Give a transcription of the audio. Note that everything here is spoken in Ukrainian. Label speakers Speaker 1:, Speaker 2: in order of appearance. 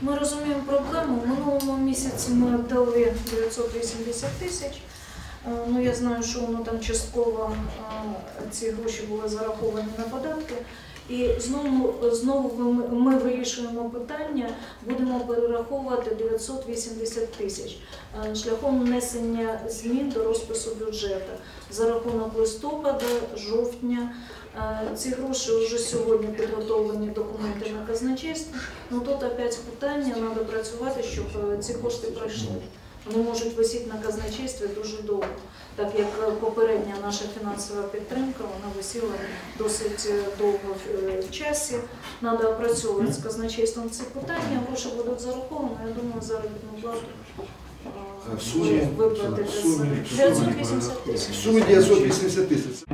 Speaker 1: Ми розуміємо проблему. В минулому місяці ми дали 980 тисяч. Е, Ну, я знаю, що воно там частково е, ці гроші були зараховані на податки. І знову, знову ми, вирішуємо питання, будемо перераховувати 980 тисяч е, шляхом внесення змін до розпису бюджету за рахунок листопада, жовтня. Е, Ці гроші вже сьогодні підготовлені документи на казначейство. Ну тут опять питання, треба працювати, щоб е, ці кошти пройшли. Вони можуть висіти на казначействі дуже довго, так як попередня наша фінансова підтримка, вона висіла досить е, довго в е, часі. Треба опрацьовувати з казначейством ці питання, гроші будуть зараховані, я думаю, заробітну плату е,
Speaker 2: В
Speaker 1: 980 тисяч.
Speaker 2: сумі 980 тисяч.